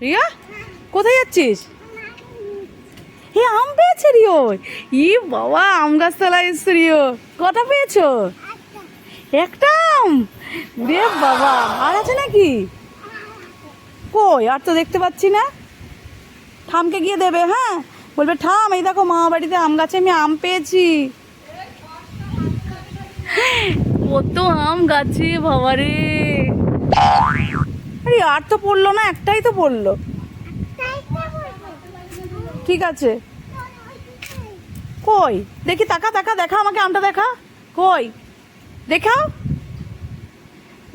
রিয়া, কোথায় যাচ্ছিস? হে, আম পেয়েছে রিও ই বাবা, আম গাছতলা এসছে রিও কটা পেয়েছ? একটা আম? রে বাবা, আর আছে নাকি? কই, আর তো দেখতে পাচ্ছি না। ঠামকে গিয়ে দেবে হ্যাঁ? বলবে ঠাম এই দেখো মা বাড়িতে আম গাছে, আমি আম পেয়েছি। কত আম গাছে, বাবারে। আরে, আর তো পড়ল না, একটাই তো পড়ল। ঠিক আছে। কই? দেখি, তাকা তাকা, দেখা, আমাকে আমটা দেখা। কই? দেখাও।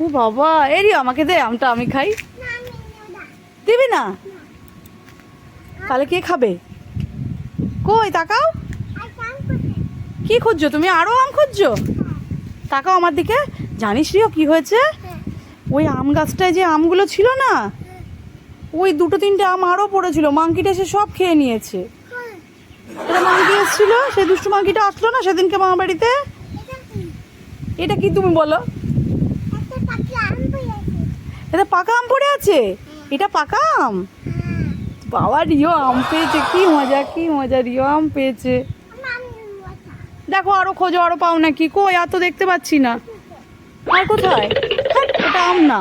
ও বাবা এরি আমাকে দে আমটা, আমি খাই। দিবি না? তাহলে কে খাবে? কই, তাকাও। কি খুঁজছো? তুমি আরও আম খুঁজছো? তাকাও আমার দিকে। জানিস রিও, কি হয়েছে? ওই আম গাছটায় যে আমগুলো ছিল না, ওই দুটো তিনটে আম আরও পড়েছিল মাংকিটা এসে সব খেয়ে নিয়েছে। এটা মাংকি এসেছিল সেই দুষ্টু মাংকিটা আসলো না সেদিনকে মামা বাড়িতে? এটা কি তুমি বলো? এটা পাকা আম পড়ে আছে? এটা পাকা আম? বাবা, রিও আম পেয়েছে, কি মজা কি মজা, রিও আম পেয়েছে। দেখো, আরও খোঁজো, আরও পাও নাকি? কই, আর তো দেখতে পাচ্ছি না। আর কোথায়? আম না।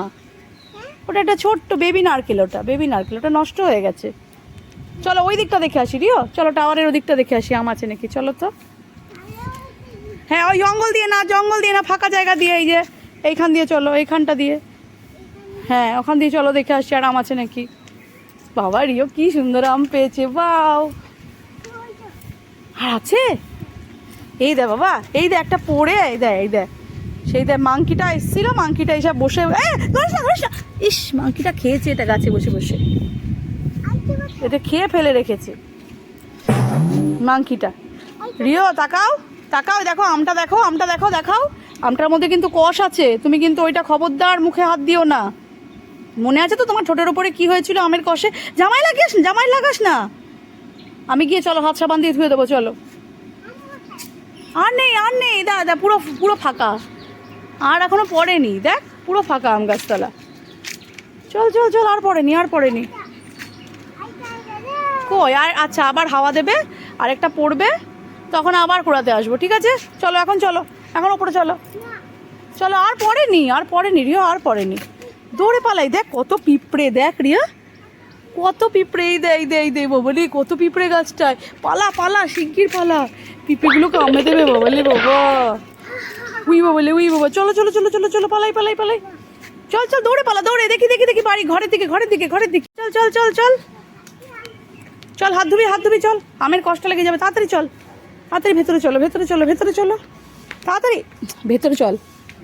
ওটা একটা ছোট্ট বেবি নারকেল ওটা বেবি নারকেল, ওটা নষ্ট হয়ে গেছে। চলো ওই দিকটা দেখে আসি, রিও। চলো টাওয়ারের ওই দিকটা দেখে আসি, আম আছে নাকি, চলো তো। হ্যাঁ ওই জঙ্গল দিয়ে না, জঙ্গল দিয়ে না, ফাঁকা জায়গা দিয়ে, এই যে, এইখান দিয়ে চলো, এইখানটা দিয়ে। হ্যাঁ ওখান দিয়ে চলো দেখে আসি, আর আম আছে নাকি। বাবা, রিও কি সুন্দর আম পেয়েছে বাও আর আছে? এই দে বাবা, এই দে একটা পড়ে, এই দে এই দে সেই দে মাংকিটা এসেছিল মাংকিটা এসে বসে। ইস মাংকিটা খেয়েছে এটা গাছে বসে বসে। এটা খেয়ে ফেলে রেখেছে। মাংকিটা রিও, তাকাও তাকাও, দেখো, আমটা দেখো আমটা দেখো, দেখাও। আমটার মধ্যে কিন্তু কষ আছে। তুমি কিন্তু ওইটা খবরদার মুখে হাত দিও না। মনে আছে তো তোমার ঠোঁটের ওপরে কি হয়েছিল আমের কষে? জামাই লাগিস, জামাই লাগাস না। আমি গিয়ে চলো হাত সাবান দিয়ে ধুয়ে দেবো, চলো। আর নেই আর নেই দা দা পুরো পুরো ফাঁকা। আর এখনও পড়েনি, দেখ, পুরো ফাঁকা আম গাছতলা। চল চল চল, আর পড়েনি আর পড়েনি। কই, আর আচ্ছা আবার হাওয়া দেবে আর একটা পড়বে, তখন আবার কুড়াতে আসব, ঠিক আছে? চলো, এখন চলো, এখন ওপরে চলো। চলো, আর পড়েনি আর পড়েনি রিয়া আর পড়েনি। দৌড়ে পালাই, দেখ, কত পিঁপড়ে, দেখ রিয়া কত পিঁপড়ে, এই দেয় দেয় দে, এই দে বলি কত পিঁপড়ে গাছটায়। পালা পালা, শিগগির পালা। পিঁপড়েগুলো কামড়ে দেবে, বাবালে, বাবা। উই বাবালে উই বাবা। চলো চলো চলো চলো চলো পালাই পালাই পালাই। চল চল দৌড়ে পালা দৌড়ে দেখি দেখি দেখি বাড়ি ঘরের দিকে ঘরের দিকে ঘরের দিকে। চল চল চল চল। চল হাত ধুবি হাত ধুবি চল। আমের কষ্ট লেগে যাবে তাড়াতাড়ি চল। তাড়াতাড়ি ভেতরে চলো ভেতরে চলো ভেতরে চলো। তাড়াতাড়ি ভেতরে চল।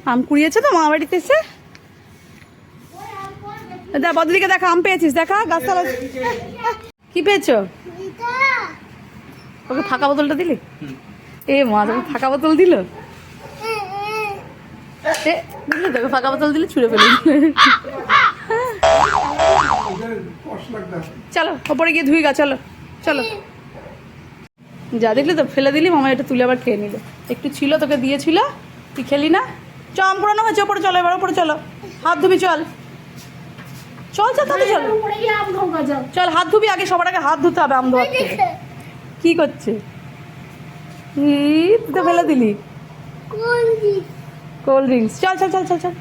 আম কুড়িয়েছে তো মা বাড়িতে এসে? দা বদলিকে দেখা আম পেয়েছিস দেখা গাছতলা। কি পেয়েছ? ওকে ফাঁকা বোতলটা দিলি? এ মা তোকে ফাঁকা বোতল দিল? বুঝলি তোকে ফাঁকা বোতল দিলে ছুঁড়ে ফেলি চলো ওপরে গিয়ে ধুই গা চলো চলো। যা দেখলি তো ফেলে দিলি মামা এটা তুলে আবার খেয়ে নিল। একটু ছিল তোকে দিয়েছিল তুই খেলি না? চম পোড়ানো হয়েছে ওপরে চলো এবার ওপরে চলো। হাত ধুবি চল। চল চল তাতে চল। চল হাত ধুবি আগে সবার আগে হাত ধুতে হবে আম থেকে। কি করছে? ই, তুই তো ফেলে দিলি। Cold drinks. চল চল চল চল চল।